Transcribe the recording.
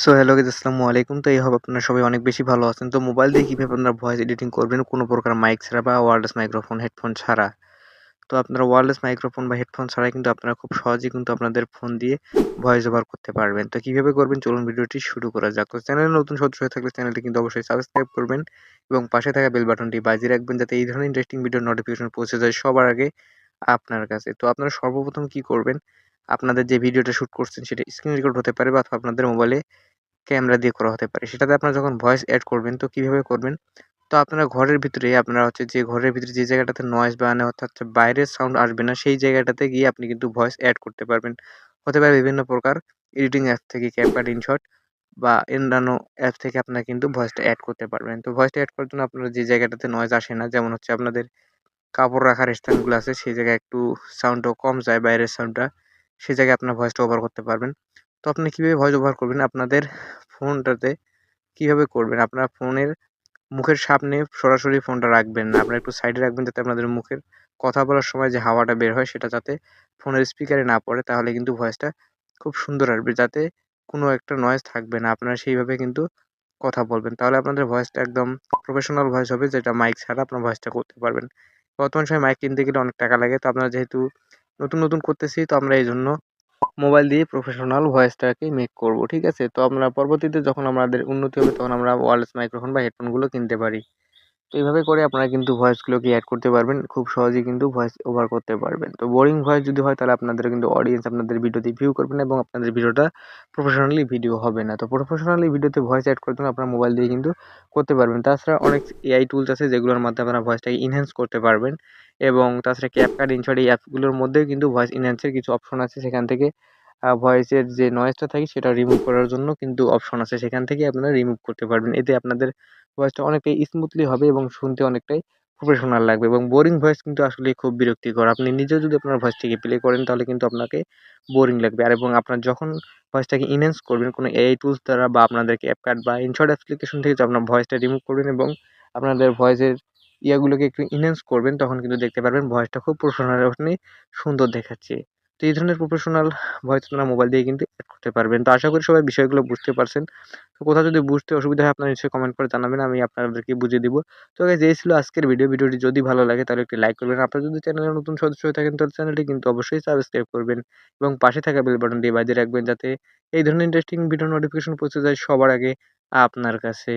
So hello guys আসসালামু আলাইকুম। তো এই হবে আপনারা সবাই অনেক বেশি ভালো আছেন। তো মোবাইল দিয়ে কীভাবে আপনারা ভয়েস এডিটিং করবেন? কোনো প্রকার মাইক ছাড়া বা ওয়্যারলেস মাইক্রোফোন হেডফোন ছাড়া। তো আপনারা ওয়্যারলেস মাইক্রোফোন বা হেডফোন ছাড়া কিন্তু আপনারা খুব সহজেই কিন্তু আপনাদের ফোন দিয়ে ভয়েস ওভার করতে পারবেন। তো কীভাবে করবেন? চলুন ভিডিওটি শুরু করা যাক। তো চ্যানেলে নতুন সদস্য হয়ে থাকলে চ্যানেলটি কিন্তু অবশ্যই সাবস্ক্রাইব করবেন এবং পাশে থাকা বেল বাটনটি বাজিয়ে রাখবেন যাতে এই ধরনের ইন্টারেস্টিং ভিডিওর নোটিফিকেশন পৌঁছে যায় সবার আগে আপনার কাছে। তো আপনারা সর্বপ্রথম কি করবেন? আপনাদের যে ভিডিওটা শ্যুট করছেন সেটা স্ক্রিন রেকর্ড হতে পারে বা আপনাদের মোবাইলে ক্যামেরা দিয়ে করা হতে পারে। সেটাতে আপনারা যখন ভয়েস অ্যাড করবেন, তো কীভাবে করবেন? তো আপনারা ঘরের ভিতরে, আপনারা হচ্ছে যে ঘরের ভিতরে যে জায়গাটাতে নয়েজ বা অর্থাৎ বাইরের সাউন্ড আসবে না, সেই জায়গাটাতে গিয়ে আপনি কিন্তু ভয়েস অ্যাড করতে পারবেন। হতে পারে বিভিন্ন প্রকার এডিটিং অ্যাপ থেকে ক্যাপকাট ইনশট বা অন্যান্য অ্যাপ থেকে আপনারা কিন্তু ভয়েসটা অ্যাড করতে পারবেন। তো ভয়েসটা অ্যাড করার জন্য আপনারা যে জায়গাটাতে নয়েজ আসে না, যেমন হচ্ছে আপনাদের কাপড় রাখার স্থানগুলো আছে, সেই জায়গায় একটু সাউন্ডটাও কম যায়, বাইরের সাউন্ডটা সেই জায়গায় আপনার ভয়েসটা ওভার করতে পারবেন। তো আপনি কীভাবে ভয়েস ওভার করবেন? আপনাদের ফোনটাতে কীভাবে করবেন? আপনার ফোনের মুখের সামনে সরাসরি ফোনটা রাখবেন না। আপনারা একটু সাইডে রাখবেন যাতে আপনাদের মুখের কথা বলার সময় যে হাওয়াটা বের হয় সেটা যাতে ফোনের স্পিকারে না পড়ে, তাহলে কিন্তু ভয়েসটা খুব সুন্দর আসবে, যাতে কোনো একটা নয়েজ থাকবে না। আপনারা সেইভাবে কিন্তু কথা বলবেন। তাহলে আপনাদের ভয়েসটা একদম প্রফেশনাল ভয়েস হবে, যেটা মাইক ছাড়া আপনার ভয়েসটা করতে পারবেন। বর্তমান সময় মাইক কিনতে গেলে অনেক টাকা লাগে। তো আপনারা যেহেতু নতুন নতুন করতেছি, তো আমরা এই জন্য মোবাইল দিয়ে প্রফেশনাল ভয়েসটাকে মেক করব, ঠিক আছে? তো আমরা পরবর্তীতে যখন আমাদের উন্নতি হবে, তখন আমরা ওয়ারলেস মাইক্রোফোন বা হেডফোনগুলো কিনতে পারি। তো এইভাবে করে আপনারা কিন্তু ভয়েসগুলোকে অ্যাড করতে পারবেন। খুব সহজেই কিন্তু ভয়েস ওভার করতে পারবেন। তো বোরিং ভয়েস যদি হয়, তাহলে আপনাদের কিন্তু অডিয়েন্স আপনাদের ভিডিওতে ভিউ করবেন এবং আপনাদের ভিডিওটা প্রফেশনালি ভিডিও হবে না। তো প্রফেশনালি ভিডিওতে ভয়েস অ্যাড জন্য আপনার মোবাইল দিয়ে কিন্তু করতে পারবেন। তাছাড়া অনেক এআই টুলস আছে, যেগুলোর মাধ্যমে আপনারা ভয়েসটাকে ইনহ্যান্স করতে পারবেন এবং তাছাড়া ক্যাপকাট ইনশট এই অ্যাপগুলোর মধ্যেও কিন্তু ভয়েস ইনহ্যান্সের কিছু অপশন আছে। সেখান থেকে ভয়েসের যে নয়েজটা থাকে, সেটা রিমুভ করার জন্য কিন্তু অপশন আছে। সেখান থেকে আপনারা রিমুভ করতে পারবেন। এতে আপনাদের ভয়েসটা অনেকটাই স্মুথলি হবে এবং শুনতে অনেকটাই প্রফেশনাল লাগবে এবং বোরিং ভয়েস কিন্তু আসলে খুব বিরক্তিকর। আপনি নিজেও যদি আপনার ভয়েসটিকে প্লে করেন, তাহলে কিন্তু আপনাকে বোরিং লাগবে। আর এবং আপনার যখন ভয়েসটাকে ইনহ্যান্স করবেন, কোনো এআই টুলস দ্বারা বা আপনাদের ক্যাপকাট বা ইনশর্ট অ্যাপ্লিকেশন থেকে আপনার ভয়েসটা রিমুভ করবেন এবং আপনাদের ভয়েসের ইয়াগুলোকে একটু ইনহ্যান্স করবেন, তখন কিন্তু দেখতে পারবেন ভয়েসটা খুব প্রফেশনাল আপনি সুন্দর দেখাচ্ছে। তো এই ধরনের প্রফেশনাল ভয়েস আপনারা মোবাইল দিয়ে কিন্তু অ্যাড করতে পারবেন। তো আশা করি সবাই বিষয়গুলো বুঝতে পারছেন। তো কোথাও যদি বুঝতে অসুবিধা হয়, আপনারা নিশ্চয়ই কমেন্ট করে জানাবেন, আমি আপনাদেরকে বুঝিয়ে দিব। তো এই ছিল আজকের ভিডিও ভিডিওটি যদি ভালো লাগে, তাহলে একটি লাইক করবেন। আপনারা যদি চ্যানেলে নতুন সদস্য হয়ে থাকেন, তাহলে চ্যানেলটি কিন্তু অবশ্যই সাবস্ক্রাইব করবেন এবং পাশে থাকা বেল বাটনটি বাজিয়ে রাখবেন, যাতে এই ধরনের ইন্টারেস্টিং ভিডিও নোটিফিকেশন পৌঁছে যায় সবার আগে আপনার কাছে।